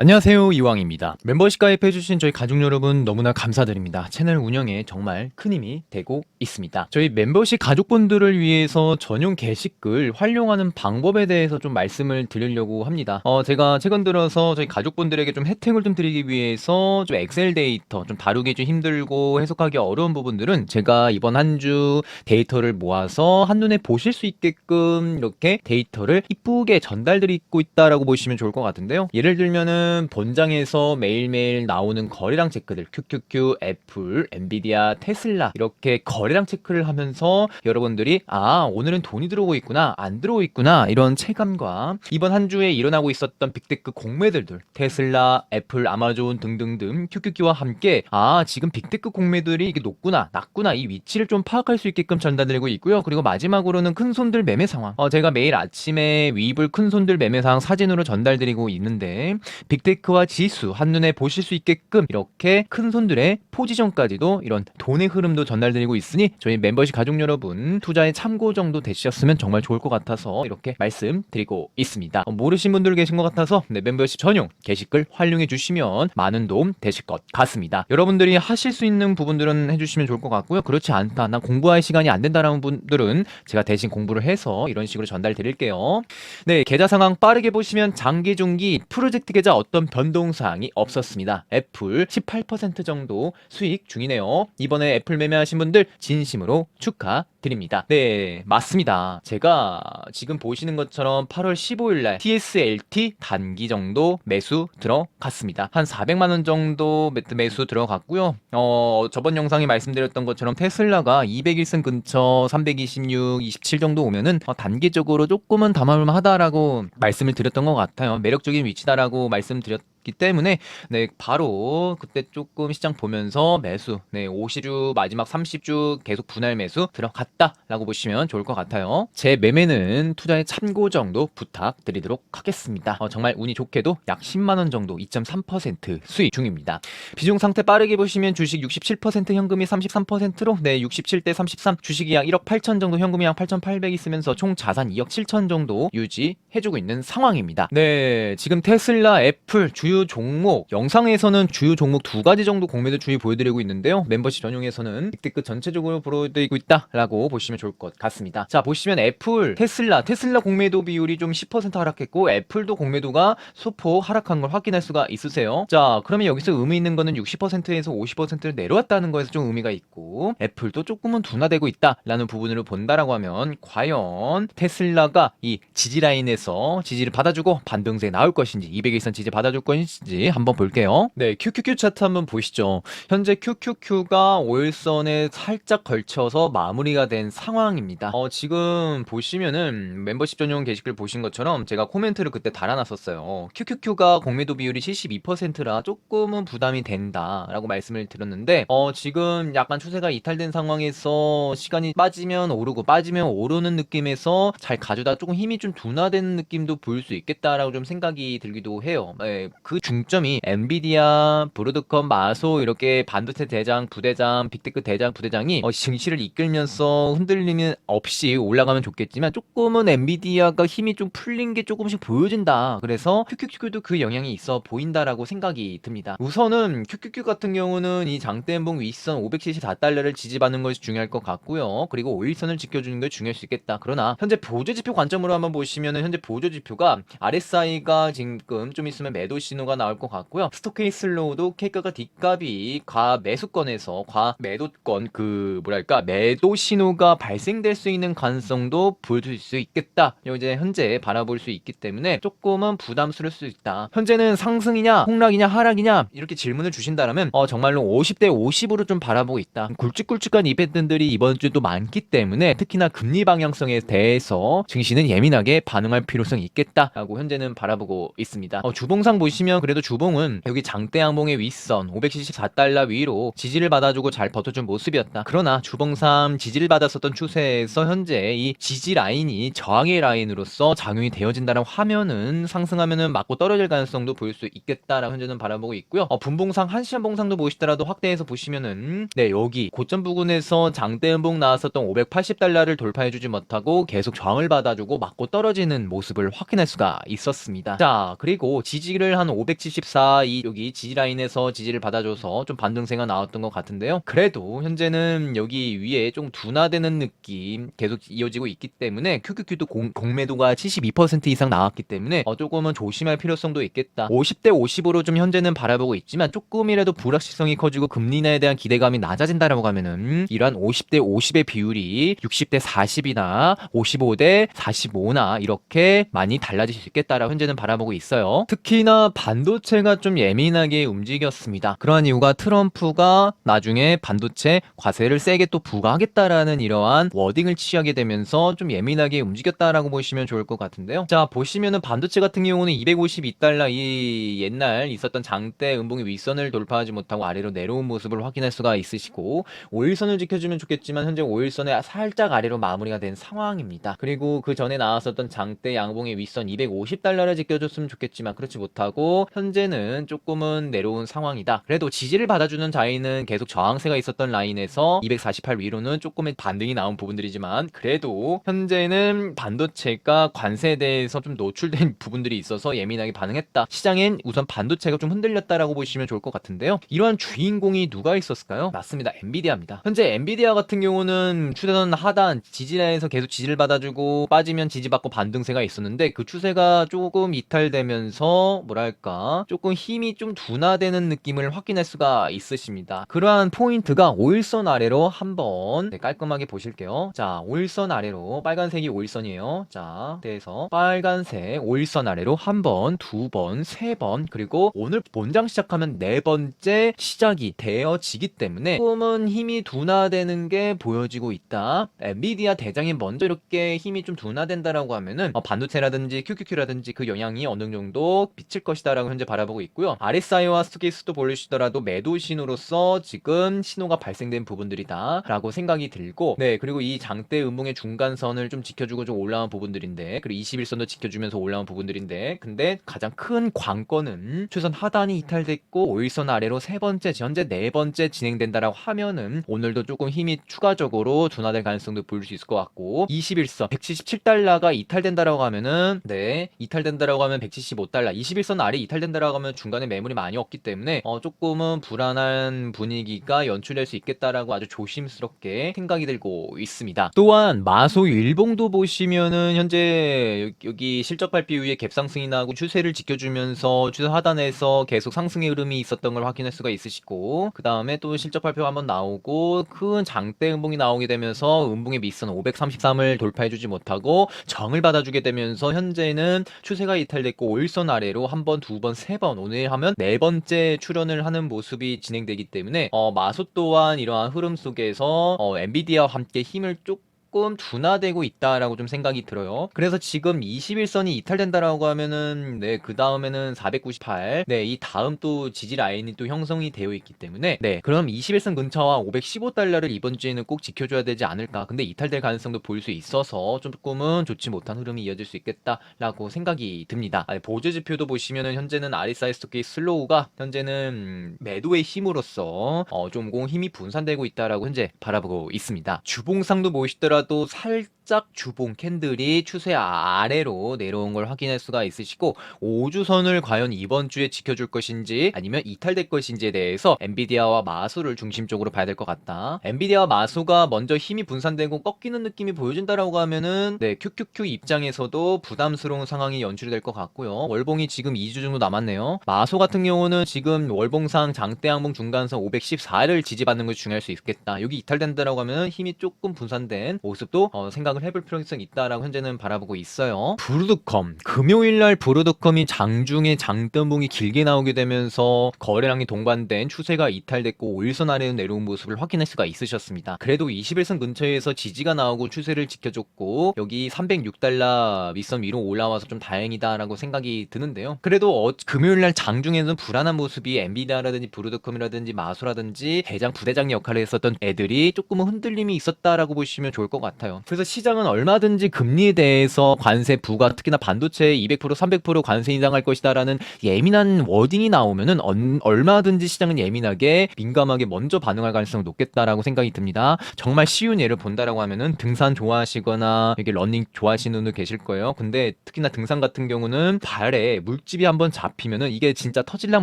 안녕하세요 이왕입니다. 멤버십 가입해주신 저희 가족 여러분 너무나 감사드립니다. 채널 운영에 정말 큰 힘이 되고 있습니다. 저희 멤버십 가족분들을 위해서 전용 게시글 활용하는 방법에 대해서 좀 말씀을 드리려고 합니다. 어 제가 최근 들어서 저희 가족분들에게 좀 혜택을 좀 드리기 위해서 좀 엑셀 데이터 좀 다루기 좀 힘들고 해석하기 어려운 부분들은 제가 이번 한 주 데이터를 모아서 한눈에 보실 수 있게끔 이렇게 데이터를 이쁘게 전달드리고 있다라고 보시면 좋을 것 같은데요. 예를 들면은 본장에서 매일매일 나오는 거래량 체크들 QQQ, 애플, 엔비디아, 테슬라 이렇게 거래량 체크를 하면서 여러분들이 아 오늘은 돈이 들어오고 있구나 안 들어오고 있구나 이런 체감과 이번 한 주에 일어나고 있었던 빅테크 공매들들 테슬라, 애플, 아마존 등등등 QQQ와 함께 아 지금 빅테크 공매들이 이게 높구나 낮구나 이 위치를 좀 파악할 수 있게끔 전달드리고 있고요. 그리고 마지막으로는 큰 손들 매매 상황. 어, 제가 매일 아침에 위블 큰 손들 매매 상황 사진으로 전달드리고 있는데 빅 테크와 지수 한눈에 보실 수 있게끔 이렇게 큰 손들의 포지션까지도 이런 돈의 흐름도 전달드리고 있으니 저희 멤버십 가족 여러분 투자에 참고 정도 되셨으면 정말 좋을 것 같아서 이렇게 말씀드리고 있습니다. 어, 모르신 분들 계신 것 같아서 네, 멤버십 전용 게시글 활용해 주시면 많은 도움 되실 것 같습니다. 여러분들이 하실 수 있는 부분들은 해주시면 좋을 것 같고요. 그렇지 않다, 나 공부할 시간이 안 된다라는 분들은 제가 대신 공부를 해서 이런 식으로 전달 드릴게요. 네, 계좌 상황 빠르게 보시면 장기, 중기, 프로젝트 계좌 어떤 변동 사항이 없었습니다. 애플 18% 정도 수익 중이네요. 이번에 애플 매매하신 분들 진심으로 축하 드립니다. 네, 맞습니다. 제가 지금 보시는 것처럼 8월 15일 날 TSLT 단기 정도 매수 들어갔습니다. 한 400만 원 정도 매- 매수 들어갔고요. 어, 저번 영상에 말씀드렸던 것처럼 테슬라가 201승 근처 326, 27 정도 오면은 어, 단기적으로 조금은 담아올만하다라고 말씀을 드렸던 것 같아요. 매력적인 위치다라고 말씀드렸 기 때문에 네 바로 그때 조금 시장 보면서 매수 네 50주 마지막 30주 계속 분할 매수 들어갔다라고 보시면 좋을 것 같아요. 제 매매는 투자의 참고 정도 부탁드리도록 하겠습니다. 어, 정말 운이 좋게도 약 10만 원 정도 2.3% 수익 중입니다. 비중 상태 빠르게 보시면 주식 67% 현금이 33%로 네 67대 33 주식이 약 1억 8천 정도 현금이 약 8,800 있으면서 총 자산 2억 7천 정도 유지해주고 있는 상황입니다. 네 지금 테슬라, 애플 주요 종목 영상에서는 주요 종목 두 가지 정도 공매도 주의 보여드리고 있는데요. 멤버십 전용에서는 빅테크 전체적으로 보여드리고 있다라고 보시면 좋을 것 같습니다. 자 보시면 애플, 테슬라, 테슬라 공매도 비율이 좀 10% 하락했고 애플도 공매도가 소폭 하락한 걸 확인할 수가 있으세요. 자 그러면 여기서 의미 있는 거는 60%에서 50%를 내려왔다는 거에서 좀 의미가 있고 애플도 조금은 둔화되고 있다라는 부분으로 본다라고 하면 과연 테슬라가 이 지지 라인에서 지지를 받아주고 반등세 나올 것인지 200일선 지지 받아줄 것인지 한번 볼게요. 네, QQQ 차트 한번 보시죠. 현재 QQQ가 5일선에 살짝 걸쳐서 마무리가 된 상황입니다. 어, 지금 보시면은 멤버십 전용 게시글 보신 것처럼 제가 코멘트를 그때 달아놨었어요. QQQ가 공매도 비율이 72%라 조금은 부담이 된다라고 말씀을 드렸는데 어, 지금 약간 추세가 이탈된 상황에서 시간이 빠지면 오르고 빠지면 오르는 느낌에서 잘 가져다 조금 힘이 좀 둔화되는 느낌도 보일 수 있겠다라고 좀 생각이 들기도 해요. 예, 그 중점이 엔비디아, 브로드컴, 마소 이렇게 반도체 대장, 부대장, 빅테크 대장, 부대장이 어, 증시를 이끌면서 흔들림이 없이 올라가면 좋겠지만 조금은 엔비디아가 힘이 좀 풀린 게 조금씩 보여진다. 그래서 QQQ도 그 영향이 있어 보인다라고 생각이 듭니다. 우선은 QQQ 같은 경우는 이 장대음봉 윗선 574달러를 지지받는 것이 중요할 것 같고요. 그리고 5일선을 지켜주는 게 중요할 수 있겠다. 그러나 현재 보조 지표 관점으로 한번 보시면은 현재 보조 지표가 RSI가 지금 좀 있으면 매도 신호가 나올 것 같고요. 스토케이 슬로우도 K가가 D값이 과 매수권에서 과 매도권 그 뭐랄까 매도 신호가 발생될 수 있는 가능성도 보여줄 수 있겠다. 이제 현재 바라볼 수 있기 때문에 조금은 부담스러울 수 있다. 현재는 상승이냐 폭락이냐 하락이냐 이렇게 질문을 주신다면 어 정말로 50대 50으로 좀 바라보고 있다. 굵직굵직한 이벤트들이 이번 주도 많기 때문에 특히나 금리 방향성에 대해서 증시는 예민하게 반응할 필요성이 있겠다라고 현재는 바라보고 있습니다. 어, 주봉상 보시면 그래도 주봉은 여기 장대 양봉의 윗선 574달러 위로 지지를 받아주고 잘 버텨준 모습이었다. 그러나 주봉상 지지를 받았었던 추세에서 현재 이 지지 라인이 저항의 라인으로서 작용이 되어진다는 화면은 상승하면은 맞고 떨어질 가능성도 보일 수 있겠다라고 현재는 바라보고 있고요. 어, 분봉상 한시간 봉상도 보시더라도 확대해서 보시면은 네 여기 고점 부근에서 장대 음봉 나왔었던 580달러를 돌파해주지 못하고 계속 저항을 받아주고 맞고 떨어지는 모습을 확인할 수가 있었습니다. 자 그리고 지지를 한 574, 이 여기 지지 라인에서 지지를 받아줘서 좀 반등세가 나왔던 것 같은데요. 그래도 현재는 여기 위에 좀 둔화되는 느낌 계속 이어지고 있기 때문에 QQQ도 공, 공매도가 72% 이상 나왔기 때문에 어, 조금은 조심할 필요성도 있겠다. 50대 50으로 좀 현재는 바라보고 있지만 조금이라도 불확실성이 커지고 금리 인하에 대한 기대감이 낮아진다라고 하면은 이러한 50대 50의 비율이 60대 40이나 55대 45나 이렇게 많이 달라질 수 있겠다라고 현재는 바라보고 있어요. 특히나 반도체가 좀 예민하게 움직였습니다. 그러한 이유가 트럼프가 나중에 반도체 과세를 세게 또 부과하겠다라는 이러한 워딩을 취하게 되면서 좀 예민하게 움직였다라고 보시면 좋을 것 같은데요. 자, 보시면은 반도체 같은 경우는 252달러 이 옛날 있었던 장대 음봉의 윗선을 돌파하지 못하고 아래로 내려온 모습을 확인할 수가 있으시고 5일선을 지켜주면 좋겠지만 현재 5일선에 살짝 아래로 마무리가 된 상황입니다. 그리고 그 전에 나왔었던 장대 양봉의 윗선 250달러를 지켜줬으면 좋겠지만 그렇지 못하고 현재는 조금은 내려온 상황이다. 그래도 지지를 받아주는 자리는 계속 저항세가 있었던 라인에서 248 위로는 조금의 반등이 나온 부분들이지만 그래도 현재는 반도체가 관세에 대해서 좀 노출된 부분들이 있어서 예민하게 반응했다. 시장엔 우선 반도체가 좀 흔들렸다라고 보시면 좋을 것 같은데요. 이러한 주인공이 누가 있었을까요? 맞습니다. 엔비디아입니다. 현재 엔비디아 같은 경우는 추세선 하단 지지라인에서 계속 지지를 받아주고 빠지면 지지받고 반등세가 있었는데 그 추세가 조금 이탈되면서 뭐랄까 조금 힘이 좀 둔화되는 느낌을 확인할 수가 있으십니다. 그러한 포인트가 5일선 아래로 한번 네, 깔끔하게 보실게요. 자, 5일선 아래로 빨간색이 5일선이에요. 자, 그래서 빨간색 5일선 아래로 한 번, 두 번, 세 번, 그리고 오늘 본장 시작하면 네 번째 시작이 되어지기 때문에 조금은 힘이 둔화되는 게 보여지고 있다. 엔비디아 대장이 먼저 이렇게 힘이 좀 둔화된다라고 하면은 어, 반도체라든지 QQQ라든지 그 영향이 어느 정도 미칠 것이다 라고 현재 바라보고 있고요. RSI와 스케이스도 보시더라도 매도 신호로서 지금 신호가 발생된 부분들이다라고 생각이 들고 네 그리고 이 장대 음봉의 중간선을 좀 지켜주고 좀 올라온 부분들인데 그리고 21선도 지켜주면서 올라온 부분들인데 근데 가장 큰 관건은 최선 하단이 이탈됐고 5일선 아래로 세 번째 현재 네 번째 진행된다라고 하면은 오늘도 조금 힘이 추가적으로 둔화될 가능성도 보일 수 있을 것 같고 21선 177달러가 이탈된다라고 하면은 네 이탈된다라고 하면 175달러 21선 아래 이탈된다라고 하면 중간에 매물이 많이 없기 때문에 어 조금은 불안한 분위기가 연출될 수 있겠다라고 아주 조심스럽게 생각이 들고 있습니다. 또한 마소 일봉도 보시면은 현재 여기 실적 발표 이후에 갭상승이 나고 추세를 지켜주면서 추세 하단에서 계속 상승의 흐름이 있었던 걸 확인할 수가 있으시고 그 다음에 또 실적 발표 한번 나오고 큰 장대 음봉이 나오게 되면서 음봉의 밑선 533을 돌파해주지 못하고 정을 받아주게 되면서 현재는 추세가 이탈됐고 5일선 아래로 한 번, 두 번, 세 번 오늘 하면 네 번째 출현을 하는 모습이 진행되기 때문에 어, 마소 또한 이러한 흐름 속에서 어, 엔비디아와 함께 힘을 쭉 조금 둔화되고 있다라고 좀 생각이 들어요. 그래서 지금 21선이 이탈된다라고 하면은 네, 그 다음에는 498. 네, 이 다음 또 지지 라인이 또 형성이 되어 있기 때문에 네, 그럼 21선 근처와 515달러를 이번 주에는 꼭 지켜줘야 되지 않을까. 근데 이탈될 가능성도 보일 수 있어서 조금은 좋지 못한 흐름이 이어질 수 있겠다라고 생각이 듭니다. 아니, 보조 지표도 보시면은 현재는 RSI 스토키 슬로우가 현재는 매도의 힘으로써 어, 좀공 힘이 분산되고 있다라고 현재 바라보고 있습니다. 주봉상도 보시더라 도 살 짝 주봉 캔들이 추세 아래로 내려온 걸 확인할 수가 있으시고 5주선을 과연 이번 주에 지켜줄 것인지 아니면 이탈될 것인지에 대해서 엔비디아와 마수를 중심적으로 봐야 될 것 같다. 엔비디아와 마수가 먼저 힘이 분산되고 꺾이는 느낌이 보여진다라고 하면은 네 QQQ 입장에서도 부담스러운 상황이 연출이 될 것 같고요. 월봉이 지금 2주 정도 남았네요. 마소 같은 경우는 지금 월봉상 장대 항봉 중간선 514를 지지받는 것이 중요할 수 있겠다. 여기 이탈된다라고 하면 힘이 조금 분산된 모습도 어, 생각을 해볼 필요성이 있다라고 현재는 바라보고 있어요. 브루드컴 금요일 날 브루드컴이 장중에 장대봉이 길게 나오게 되면서 거래량이 동반된 추세가 이탈됐고 5일선 아래로 내려온 모습을 확인할 수가 있으셨습니다. 그래도 21선 근처에서 지지가 나오고 추세를 지켜줬고 여기 306달러 밑선 위로 올라와서 좀 다행이다라고 생각이 드는데요. 그래도 어, 금요일 날 장중에는 불안한 모습이 엔비디아라든지 브루드컴이라든지 마소라든지 대장 부대장 역할을 했었던 애들이 조금은 흔들림이 있었다라고 보시면 좋을 것 같아요. 그래서 시장 시장은 얼마든지 금리에 대해서 관세 부과 특히나 반도체 200% 300% 관세 인상할 것이다라는 예민한 워딩이 나오면은 언- 얼마든지 시장은 예민하게 민감하게 먼저 반응할 가능성이 높겠다라고 생각이 듭니다. 정말 쉬운 예를 본다라고 하면은 등산 좋아하시거나 이게 러닝 좋아하시는 분들 계실 거예요. 근데 특히나 등산 같은 경우는 발에 물집이 한번 잡히면은 이게 진짜 터질랑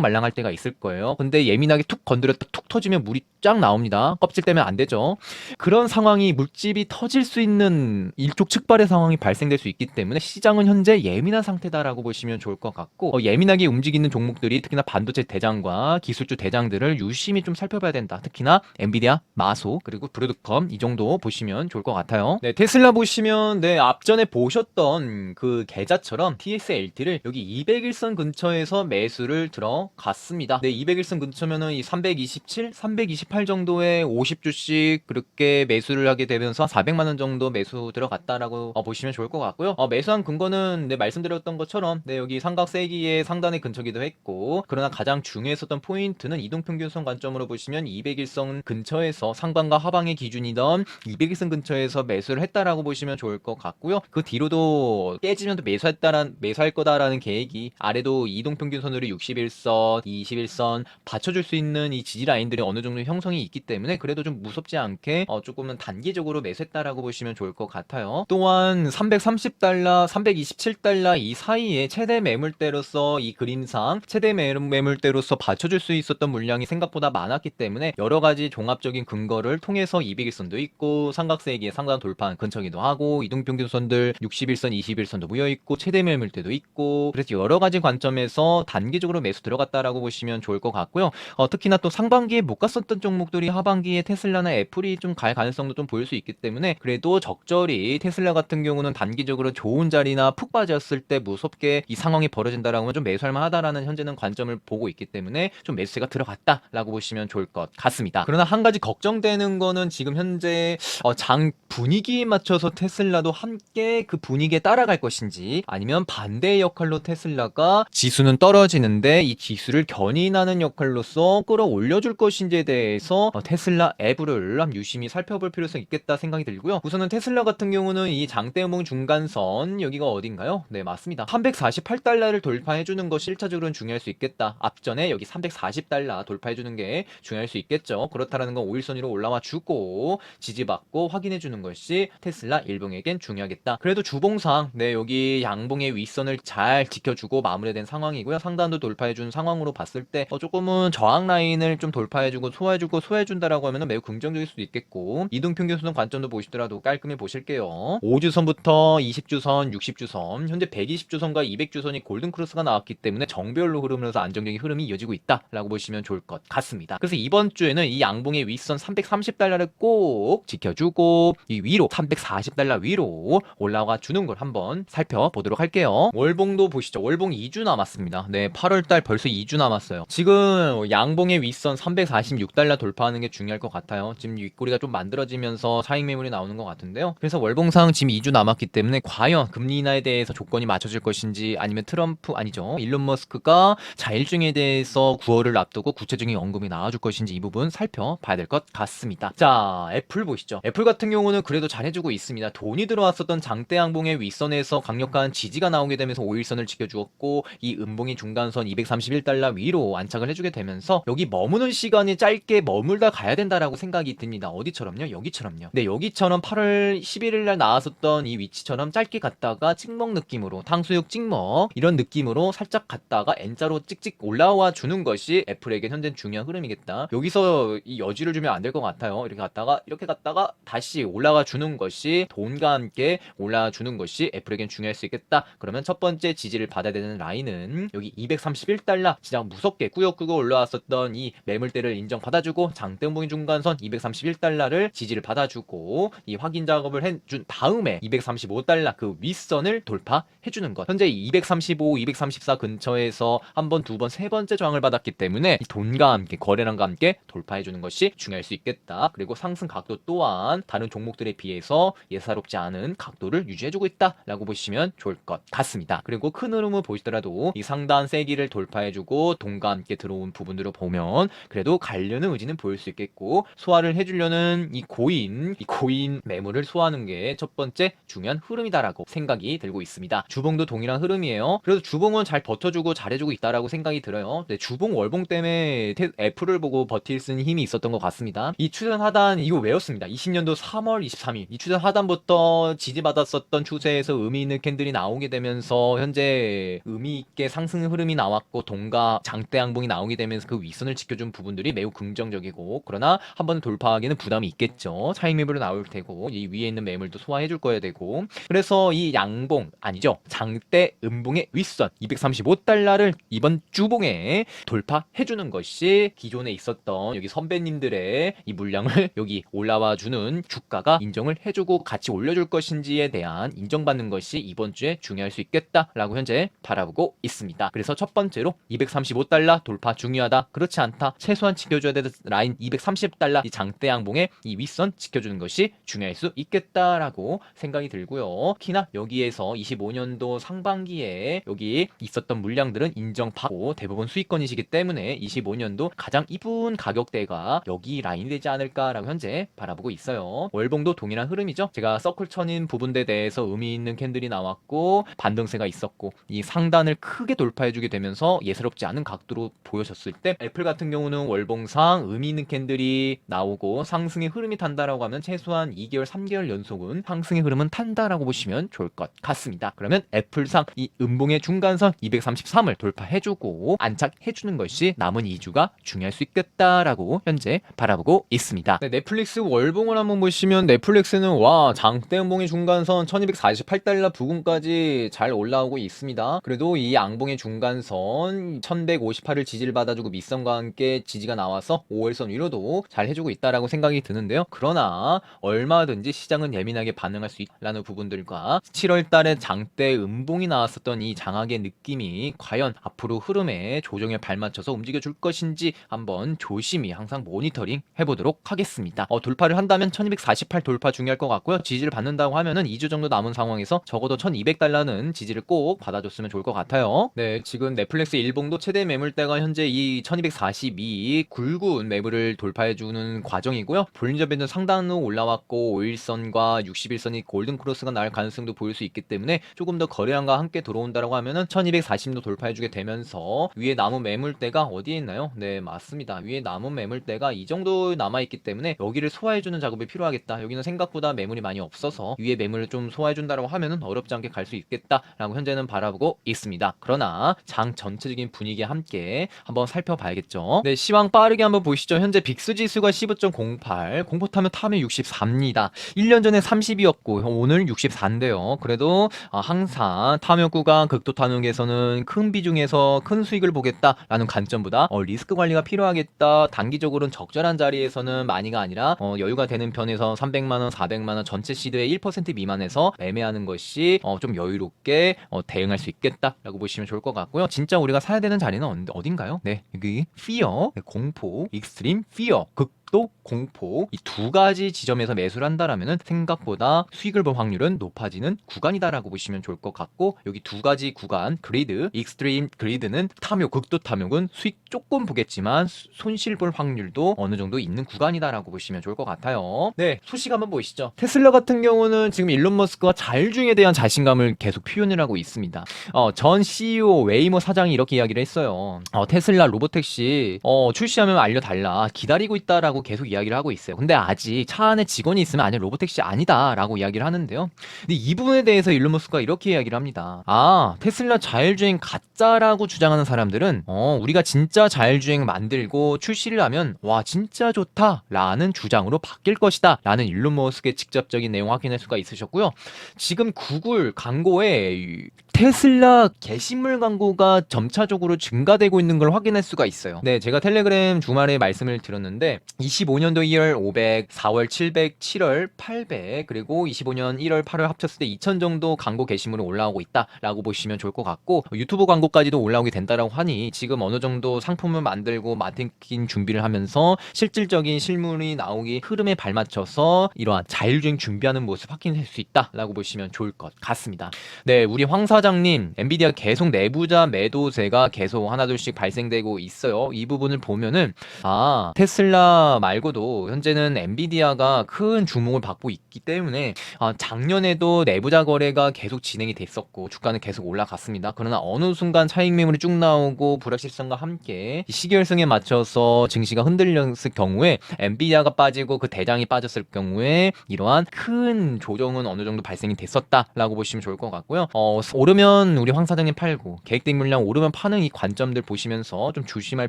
말랑할 때가 있을 거예요. 근데 예민하게 툭 건드렸다 툭 터지면 물이 쫙 나옵니다. 껍질 때문에 안 되죠. 그런 상황이 물집이 터질 수 있는 일촉즉발의 상황이 발생될 수 있기 때문에 시장은 현재 예민한 상태다라고 보시면 좋을 것 같고 어, 예민하게 움직이는 종목들이 특히나 반도체 대장과 기술주 대장들을 유심히 좀 살펴봐야 된다. 특히나 엔비디아, 마소 그리고 브로드컴 이 정도 보시면 좋을 것 같아요. 네, 테슬라 보시면 네 앞전에 보셨던 그 계좌처럼 TSLT를 여기 200일선 근처에서 매수를 들어갔습니다. 네, 200일선 근처면은 이 327, 328 정도의 50주씩 그렇게 매수를 하게 되면서 400만 원 정도 매수 들어갔다라고 어, 보시면 좋을 것 같고요. 어, 매수한 근거는 네, 말씀드렸던 것처럼 네, 여기 삼각 세기의 상단에 근처기도 했고 그러나 가장 중요했었던 포인트는 이동평균선 관점으로 보시면 200일선 근처에서 상반과 하방의 기준이던 200일선 근처에서 매수를 했다라고 보시면 좋을 것 같고요. 그 뒤로도 깨지면 또 매수했다란 매수할 거다라는 계획이 아래도 이동평균선으로 61선, 21선 받쳐줄 수 있는 이 지지 라인들이 어느 정도 형성이 있기 때문에 그래도 좀 무섭지 않게 어, 조금은 단기적으로 매수했다라고 보시면 좋을 것 같아요. 또한 330달러, 327달러 이 사이에 최대 매물대로서 이 그림상 최대 매- 매물대로서 받쳐줄 수 있었던 물량이 생각보다 많았기 때문에 여러 가지 종합적인 근거를 통해서 200일선도 있고 삼각세기의 상단 돌파 근처기도 하고 이동평균선들 61선, 21선도 모여 있고 최대 매물대도 있고 그래서 여러 가지 관점에서 단기적으로 매수 들어갔다라고 보시면 좋을 것 같고요. 어, 특히나 또 상반기에 못 갔었던 종목들이 하반기에 테슬라나 애플이 좀 갈 가능성도 좀 보일 수 있기 때문에 그래도 적절 히 테슬라 같은 경우는 단기적으로 좋은 자리나 푹 빠졌을 때 무섭게 이 상황이 벌어진다라고 하면 좀 매수할 만하다라는 현재는 관점을 보고 있기 때문에 좀 매수세가 들어갔다라고 보시면 좋을 것 같습니다. 그러나 한 가지 걱정되는 거는 지금 현재 어, 장 분위기에 맞춰서 테슬라도 함께 그 분위기에 따라갈 것인지 아니면 반대의 역할로 테슬라가 지수는 떨어지는데 이 지수를 견인하는 역할로서 끌어올려줄 것인지에 대해서 어, 테슬라 앱을 유심히 살펴볼 필요성이 있겠다 생각이 들고요. 우선은 테슬라 같은 경우는 이 장대음봉 중간선 여기가 어딘가요? 네 맞습니다. 348달러를 돌파해주는 것이 1차적으로는 중요할 수 있겠다. 앞전에 여기 340달러 돌파해주는 게 중요할 수 있겠죠. 그렇다라는 건 5일선 위로 올라와 주고 지지받고 확인해주는 것이 테슬라 일봉에겐 중요하겠다. 그래도 주봉상 네 여기 양봉의 윗선을 잘 지켜주고 마무리된 상황이고요. 상단도 돌파해준 상황으로 봤을 때 어, 조금은 저항 라인을 좀 돌파해주고 소화해주고 소화해준다라고 하면 매우 긍정적일 수도 있겠고 이동평균선 관점도 보시더라도 깔끔히 보 실게요. 5주선부터 20주선, 60주선 현재 120주선과 200주선이 골든크로스가 나왔기 때문에 정별로 흐르면서 안정적인 흐름이 이어지고 있다라고 보시면 좋을 것 같습니다. 그래서 이번 주에는 이 양봉의 윗선 330달러를 꼭 지켜주고 이 위로 340달러 위로 올라와 주는 걸 한번 살펴보도록 할게요. 월봉도 보시죠. 월봉 2주 남았습니다. 네, 8월달 벌써 2주 남았어요. 지금 양봉의 윗선 346달러 돌파하는 게 중요할 것 같아요. 지금 윗꼬리가 좀 만들어지면서 차익 매물이 나오는 것 같은데요. 그래서 월봉상 지금 2주 남았기 때문에 과연 금리 인하에 대해서 조건이 맞춰질 것인지 아니면 트럼프 아니죠. 일론 머스크가 자율증에 대해서 9월을 앞두고 구체적인 언급이 나와줄 것인지 이 부분 살펴봐야 될 것 같습니다. 자, 애플 보시죠. 애플 같은 경우는 그래도 잘해주고 있습니다. 돈이 들어왔었던 장대 양봉의 윗선에서 강력한 지지가 나오게 되면서 5일선을 지켜주었고 이 음봉이 중간선 231달러 위로 안착을 해주게 되면서 여기 머무는 시간이 짧게 머물다 가야 된다라고 생각이 듭니다. 어디처럼요? 여기처럼요. 네, 여기처럼 8월 11일 날 나왔었던 이 위치처럼 짧게 갔다가 찍먹 느낌으로 탕수육 찍먹 이런 느낌으로 살짝 갔다가 N자로 찍찍 올라와 주는 것이 애플에게 현재 중요한 흐름이겠다. 여기서 이 여지를 주면 안 될 것 같아요. 이렇게 갔다가 이렇게 갔다가 다시 올라가 주는 것이 돈과 함께 올라와 주는 것이 애플에겐 중요할 수 있겠다. 그러면 첫 번째 지지를 받아야 되는 라인은 여기 231달러 진짜 무섭게 꾸역꾸역 올라왔었던 이 매물대를 인정받아주고 장대봉인 중간선 231달러를 지지를 받아주고 이 확인 작업을 해준 다음에 235달러 그 윗선을 돌파해주는 것. 현재 235, 234 근처에서 한 번, 두 번, 세 번째 저항을 받았기 때문에 이 돈과 함께 거래량과 함께 돌파해주는 것이 중요할 수 있겠다. 그리고 상승 각도 또한 다른 종목들에 비해서 예사롭지 않은 각도를 유지해주고 있다라고 보시면 좋을 것 같습니다. 그리고 큰 흐름을 보시더라도 이 상단 세기를 돌파해주고 돈과 함께 들어온 부분들을 보면 그래도 가려는 의지는 보일 수 있겠고 소화를 해주려는 이 고인, 이 고인 매물을 소화하는 하는 게 첫 번째 중요한 흐름이다라고 생각이 들고 있습니다. 주봉도 동일한 흐름이에요. 그래서 주봉은 잘 버텨주고 잘해주고 있다라고 생각이 들어요. 네, 주봉 월봉 때문에 테- 애플을 보고 버틸 수 있는 힘이 있었던 것 같습니다. 이 추세 하단 이거 외웠습니다. 20년도 3월 23일 이 추세 하단부터 지지받았었던 추세에서 의미 있는 캔들이 나오게 되면서 현재 의미 있게 상승 흐름이 나왔고 동가 장대 양봉이 나오게 되면서 그 윗선을 지켜준 부분들이 매우 긍정적이고 그러나 한번 돌파하기는 부담이 있겠죠. 차익 매물로 나올 테고 이 위에 있는 매물도 소화해 줄 거야 되고 그래서 이 양봉 아니죠. 장대 음봉의 윗선 235달러를 이번 주봉에 돌파해 주는 것이 기존에 있었던 여기 선배님들의 이 물량을 여기 올라와 주는 주가가 인정을 해주고 같이 올려줄 것인지에 대한 인정받는 것이 이번 주에 중요할 수 있겠다라고 현재 바라보고 있습니다. 그래서 첫 번째로 235달러 돌파 중요하다. 그렇지 않다. 최소한 지켜줘야 되는 라인 230달러 이 장대 양봉의 이 윗선 지켜주는 것이 중요할 수 있겠다 라고 생각이 들고요. 특히나 여기에서 25년도 상반기에 여기 있었던 물량들은 인정받고 대부분 수익권이시기 때문에 25년도 가장 이분 가격대가 여기 라인이 되지 않을까라고 현재 바라보고 있어요. 월봉도 동일한 흐름이죠. 제가 서클 천인 부분에 대해서 의미 있는 캔들이 나왔고 반등세가 있었고 이 상단을 크게 돌파해주게 되면서 예사롭지 않은 각도로 보여졌을 때 애플 같은 경우는 월봉상 의미 있는 캔들이 나오고 상승의 흐름이 탄다라고 하면 최소한 2개월, 3개월 연속은 상승의 흐름은 탄다라고 보시면 좋을 것 같습니다. 그러면 애플상 이 음봉의 중간선 233을 돌파해주고 안착해주는 것이 남은 2주가 중요할 수 있겠다라고 현재 바라보고 있습니다. 네, 넷플릭스 월봉을 한번 보시면 넷플릭스는 와 장대 음봉의 중간선 1248달러 부근까지 잘 올라오고 있습니다. 그래도 이 양봉의 중간선 1158을 지지를 받아주고 밑선과 함께 지지가 나와서 5월선 위로도 잘 해주고 있다라고 생각이 드는데요. 그러나 얼마든지 시장은 예민하게 반응할 수 있다는 부분들과 7월 달에 장대 음봉이 나왔었던 이 장악의 느낌이 과연 앞으로 흐름에 조정에 발맞춰서 움직여 줄 것인지 한번 조심히 항상 모니터링 해보도록 하겠습니다. 어, 돌파를 한다면 1248 돌파 중요할 것 같고요. 지지를 받는다고 하면은 2주 정도 남은 상황에서 적어도 1200달러는 지지를 꼭 받아줬으면 좋을 것 같아요. 네, 지금 넷플릭스 일봉도 최대 매물대가 현재 이 1242 굵은 매물을 돌파해주는 과정이고요. 볼린저 밴드 상단으로 올라왔고 5일선과 61선이 골든 크로스가 날 가능성도 보일 수 있기 때문에 조금 더 거래량과 함께 들어온다라고 하면은 1240도 돌파해주게 되면서 위에 남은 매물대가 어디에 있나요? 네, 맞습니다. 위에 남은 매물대가 이 정도 남아있기 때문에 여기를 소화해주는 작업이 필요하겠다. 여기는 생각보다 매물이 많이 없어서 위에 매물을 좀 소화해준다라고 하면은 어렵지 않게 갈 수 있겠다라고 현재는 바라보고 있습니다. 그러나 장 전체적인 분위기와 함께 한번 살펴봐야겠죠. 네, 시황 빠르게 한번 보시죠. 현재 빅스 지수가 15.08, 공포 타면 타면 64입니다. 1년 전에 30이었고 오늘 64인데요. 그래도 아, 항상 탐욕 구간 극도 탐욕에서는 큰 비중에서 큰 수익을 보겠다라는 관점보다 어, 리스크 관리가 필요하겠다. 단기적으로는 적절한 자리에서는 많이가 아니라 어, 여유가 되는 편에서 300만 원, 400만 원 전체 시드의 1% 미만에서 매매하는 것이 어, 좀 여유롭게 어, 대응할 수 있겠다라고 보시면 좋을 것 같고요. 진짜 우리가 사야 되는 자리는 어딘가요? 네, 여기 fear, 네, 공포, extreme fear, 극 도 공포 이 두 가지 지점에서 매수를 한다라면은 생각보다 수익을 볼 확률은 높아지는 구간이다라고 보시면 좋을 것 같고 여기 두 가지 구간 그리드, 익스트림 그리드는 탐욕, 극도 탐욕은 수익 조금 보겠지만 수- 손실 볼 확률도 어느 정도 있는 구간이다라고 보시면 좋을 것 같아요. 네, 소식 한번 보시죠. 테슬라 같은 경우는 지금 일론 머스크가 자율주행에 대한 자신감을 계속 표현을 하고 있습니다. 어, 전 CEO 웨이모 사장이 이렇게 이야기를 했어요. 어, 테슬라 로보택시 어, 출시하면 알려달라 기다리고 있다라고 계속 이야기를 하고 있어요. 근데 아직 차 안에 직원이 있으면 아니 로보택시 아니다라고 이야기를 하는데요. 근데 이 부분에 대해서 일론 머스크가 이렇게 이야기를 합니다. 아 테슬라 자율주행 가짜라고 주장하는 사람들은 어, 우리가 진짜 자율주행 만들고 출시를 하면 와 진짜 좋다라는 주장으로 바뀔 것이다라는 일론 머스크의 직접적인 내용 확인할 수가 있으셨고요. 지금 구글 광고에 이 테슬라 게시물 광고가 점차적으로 증가되고 있는 걸 확인할 수가 있어요. 네, 제가 텔레그램 주말에 말씀을 드렸는데 25년도 2월 500, 4월 700, 7월 800 그리고 25년 1월 8월 합쳤을 때 2000 정도 광고 게시물이 올라오고 있다라고 보시면 좋을 것 같고 유튜브 광고까지도 올라오게 된다라고 하니 지금 어느 정도 상품을 만들고 마케팅 준비를 하면서 실질적인 실물이 나오기 흐름에 발맞춰서 이러한 자율주행 준비하는 모습 확인할 수 있다라고 보시면 좋을 것 같습니다. 네, 우리 황 사장님, 엔비디아 계속 내부자 매도세가 계속 하나둘씩 발생되고 있어요. 이 부분을 보면은 아 테슬라 말고도 현재는 엔비디아가 큰 주목을 받고 있기 때문에 아, 작년에도 내부자 거래가 계속 진행이 됐었고 주가는 계속 올라갔습니다. 그러나 어느 순간 차익 매물이 쭉 나오고 불확실성과 함께 이 시결성에 맞춰서 증시가 흔들렸을 경우에 엔비디아가 빠지고 그 대장이 빠졌을 경우에 이러한 큰 조정은 어느 정도 발생이 됐었다라고 보시면 좋을 것 같고요. 어, 오르면 우리 황 사장님 팔고 계획된 물량 오르면 파는 이 관점들 보시면서 좀 조심할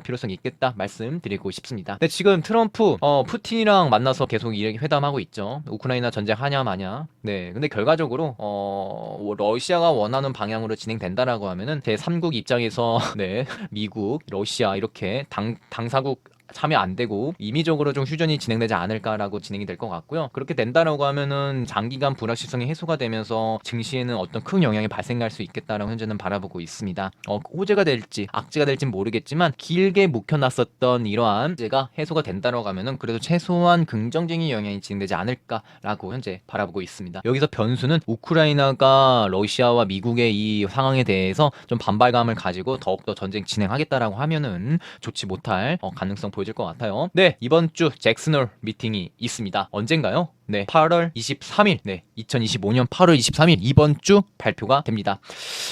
필요성이 있겠다 말씀드리고 싶습니다. 근데 지금 트럼프 어, 푸틴이랑 만나서 계속 이 회담하고 있죠. 우크라이나 전쟁 하냐 마냐. 네, 근데 결과적으로 어, 러시아가 원하는 방향으로 진행된다라고 하면은 제 3국 입장에서 네 미국, 러시아 이렇게 당 당사국 참여 안 되고 임의적으로 좀 휴전이 진행되지 않을까라고 진행이 될 것 같고요. 그렇게 된다라고 하면은 장기간 불확실성이 해소가 되면서 증시에는 어떤 큰 영향이 발생할 수 있겠다라고 현재는 바라보고 있습니다. 어, 호재가 될지 악재가 될지는 모르겠지만 길게 묵혀놨었던 이러한 문제가 해소가 된다라고 하면은 그래도 최소한 긍정적인 영향이 진행되지 않을까라고 현재 바라보고 있습니다. 여기서 변수는 우크라이나가 러시아와 미국의 이 상황에 대해서 좀 반발감을 가지고 더욱더 전쟁 진행하겠다라고 하면은 좋지 못할 어, 가능성 보여질 것 같아요. 네, 이번 주 잭슨홀 미팅이 있습니다. 언젠가요? 네, 8월 23일, 네, 2025년 8월 23일 이번 주 발표가 됩니다.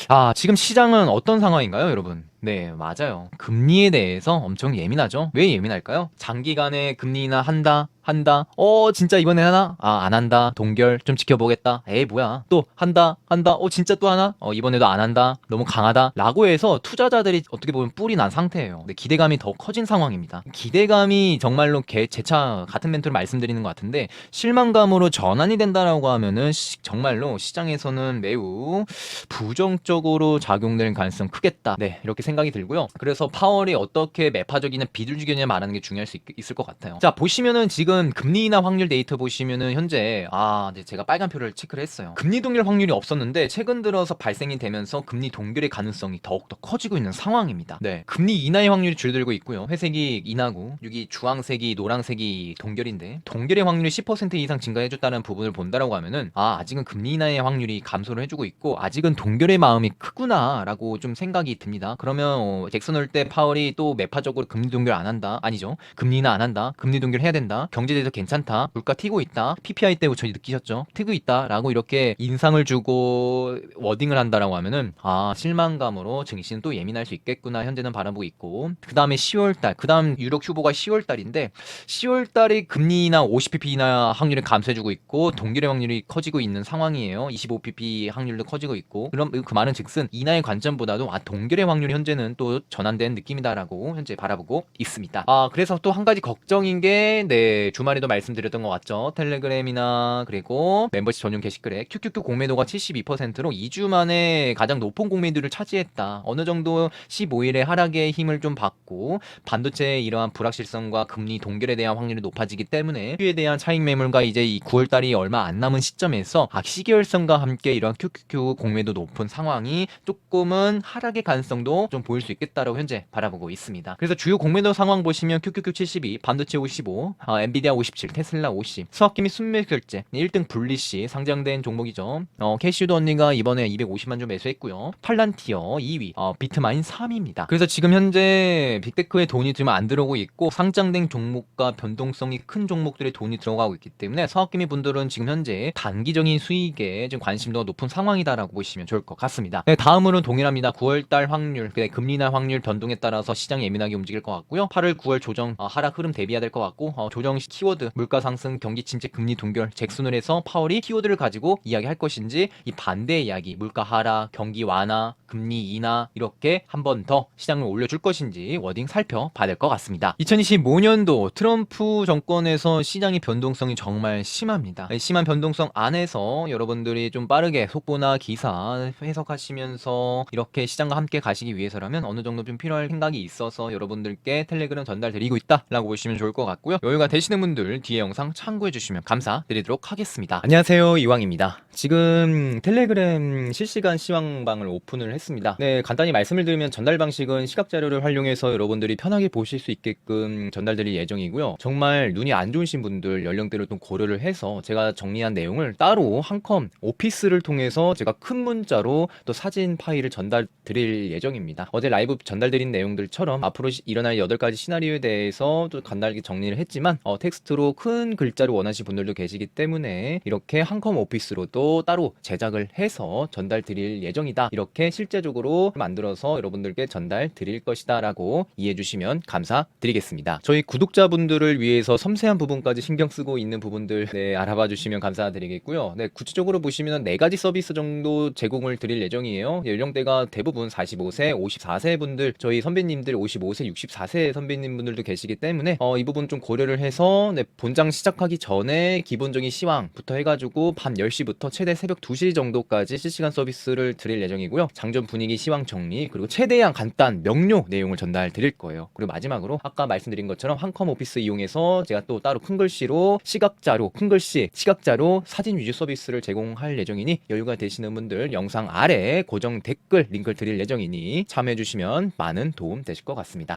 아, 지금 시장은 어떤 상황인가요, 여러분? 네, 맞아요. 금리에 대해서 엄청 예민하죠. 왜 예민할까요? 장기간에 금리 인하 한다, 한다. 어, 진짜 이번에 하나? 아, 안 한다. 동결 좀 지켜보겠다. 에이, 뭐야. 또 한다, 한다. 어, 진짜 또 하나? 어, 이번에도 안 한다. 너무 강하다. 라고 해서 투자자들이 어떻게 보면 뿔이 난 상태예요. 근데 기대감이 더 커진 상황입니다. 기대감이 정말로 개, 제차 같은 멘트를 말씀드리는 것 같은데 실망 감으로 전환이 된다라고 하면은 시- 정말로 시장에서는 매우 부정적으로 작용될 가능성 크겠다. 네, 이렇게 생각이 들고요. 그래서 파월이 어떻게 매파적이냐 비둘기냐 말하는 게 중요할 수 있, 을 것 같아요. 자, 보시면은 지금 금리 인하 확률 데이터 보시면은 현재 아, 이제 제가 빨간 표를 체크를 했어요. 금리 동결 확률이 없었는데 최근 들어서 발생이 되면서 금리 동결의 가능성이 더욱더 커지고 있는 상황입니다. 네. 금리 인하의 확률이 줄들고 있고요. 회색이 인하고 여기 주황색이 노란색이 동결인데 동결의 확률이 10% 이상 증가해 줬다는 부분을 본다라고 하면은 아, 아직은 금리 인하의 확률이 감소를 해 주고 있고 아직은 동결의 마음이 크구나라고 좀 생각이 듭니다. 그러면 어, 잭슨 올 때 파월이 또 매파적으로 금리 동결 안 한다. 아니죠. 금리 인하 안 한다. 금리 동결 해야 된다. 경제 대해서 괜찮다. 물가 튀고 있다. PPI 때 저희 느끼셨죠? 튀고 있다라고 이렇게 인상을 주고 워딩을 한다라고 하면은 아, 실망감으로 증시는 또 예민할 수 있겠구나. 현재는 바라보고 있고. 그 다음에 10월 달. 그 다음 유력 휴보가 10월 달인데 10월 달이 금리 인하 50pp 인하 확률을 감소해 주고 있고 동결의 확률이 커지고 있는 상황이에요. 25pp 확률도 커지고 있고. 그럼 그 말은 즉슨 인하의 관점보다도 아, 동결의 확률이 현재는 또 전환된 느낌이다라고 현재 바라보고 있습니다. 아, 그래서 또 한 가지 걱정인 게 네, 주말에도 말씀드렸던 것 같죠. 텔레그램이나 그리고 멤버십 전용 게시글에 QQQ 공매도가 72%로 2주 만에 가장 높은 공매도를 차지했다. 어느 정도 15일의 하락의 힘을 좀 받고 반도체의 이러한 불확실성과 금리 동결에 대한 확률이 높아지기 때문에 에 대한 차익 매물과 이제 이 9월 달이 얼마 안 남은 시점에서 아, 시계열성과 함께 이런 QQQ 공매도 높은 상황이 조금은 하락의 가능성도 좀 보일 수 있겠다라고 현재 바라보고 있습니다. 그래서 주요 공매도 상황 보시면 QQQ 72, 반도체 55, 아, 엔비디아 57, 테슬라 50, 수학기 및 순매 결제 1등 분리시 상장된 종목이죠. 어, 캐시우드 언니가 이번에 250만 주 매수했고요. 팔란티어 2위, 어, 비트마인 3위입니다. 그래서 지금 현재 빅테크에 돈이 지금 안 들어오고 있고 상장된 종목과 변동성이 큰 종목들의 돈이 들어가고 있기 때문에 서학기미 분들은 지금 현재 단기적인 수익에 지금 관심도가 높은 상황이다라고 보시면 좋을 것 같습니다. 네, 다음으로는 동일합니다. 9월달 확률, 네, 금리나 확률 변동에 따라서 시장이 예민하게 움직일 것 같고요. 8월, 9월 조정 어, 하락 흐름 대비해야 될 것 같고 어, 조정 시 키워드 물가 상승, 경기 침체, 금리 동결, 잭슨을 해서 파월이 키워드를 가지고 이야기할 것인지 이 반대의 이야기, 물가 하락, 경기 완화, 금리 인하 이렇게 한 번 더 시장을 올려줄 것인지 워딩 살펴봐야 될 것 같습니다. 2025년도 트럼프 정권에서 시장의 변동성이 정말 심합니다. 네, 심한 변동성 안에서 여러분들이 좀 빠르게 속보나 기사 해석하시면서 이렇게 시장과 함께 가시기 위해서라면 어느 정도 좀 필요할 생각이 있어서 여러분들께 텔레그램 전달드리고 있다라고 보시면 좋을 것 같고요. 여유가 되시는 학생분들 뒤에 영상 참고해 주시면 감사드리도록 하겠습니다. 안녕하세요. 이왕입니다. 지금 텔레그램 실시간 시황방을 오픈을 했습니다. 네, 간단히 말씀을 드리면 전달 방식은 시각 자료를 활용해서 여러분들이 편하게 보실 수 있게끔 전달드릴 예정이고요. 정말 눈이 안 좋으신 분들 연령대를 좀고 려를 해서 제가 정리한 내용을 따로 한 컴 오피스를 통해서 제가 큰 문자로 또 사진 파일을 전달 드릴 예정입니다. 어제 라이브 전달드린 내용들처럼 앞으로 시- 일어날 8가지 시나리오에 대해서 또 간단하게 정리를 했지만 어, 텍스트로 큰 글자로 원하시는 분들도 계시기 때문에 이렇게 한 컴 오피스로도 따로 제작을 해서 전달 드릴 예정이다. 이렇게 실제적으로 만들어서 여러분들께 전달 드릴 것이다 라고 이해해 주시면 감사드리겠습니다. 저희 구독자분들을 위해서 섬세한 부분까지 신경 쓰고 있는 부분 들 네, 알아봐 주시면 감사드리겠고요. 네, 구체적으로 보시면 네 가지 서비스 정도 제공을 드릴 예정이에요. 연령대가 대부분 45세, 54세 분들, 저희 선배님들 55세, 64세 선배님 분들도 계시기 때문에 어, 이 부분 좀 고려를 해서 네, 본장 시작하기 전에 기본적인 시황부터 해가지고 밤 10시부터 최대 새벽 2시 정도까지 실시간 서비스를 드릴 예정이고요. 장전 분위기 시황 정리 그리고 최대한 간단 명료 내용을 전달 드릴 거예요. 그리고 마지막으로 아까 말씀드린 것처럼 한컴 오피스 이용해서 제가 또 따로 큰 글씨로 시각 자로 큰 글씨 시각자로 사진 위주 서비스를 제공할 예정이니 여유가 되시는 분들 영상 아래 고정 댓글 링크를 드릴 예정이니 참여해 주시면 많은 도움 되실 것 같습니다.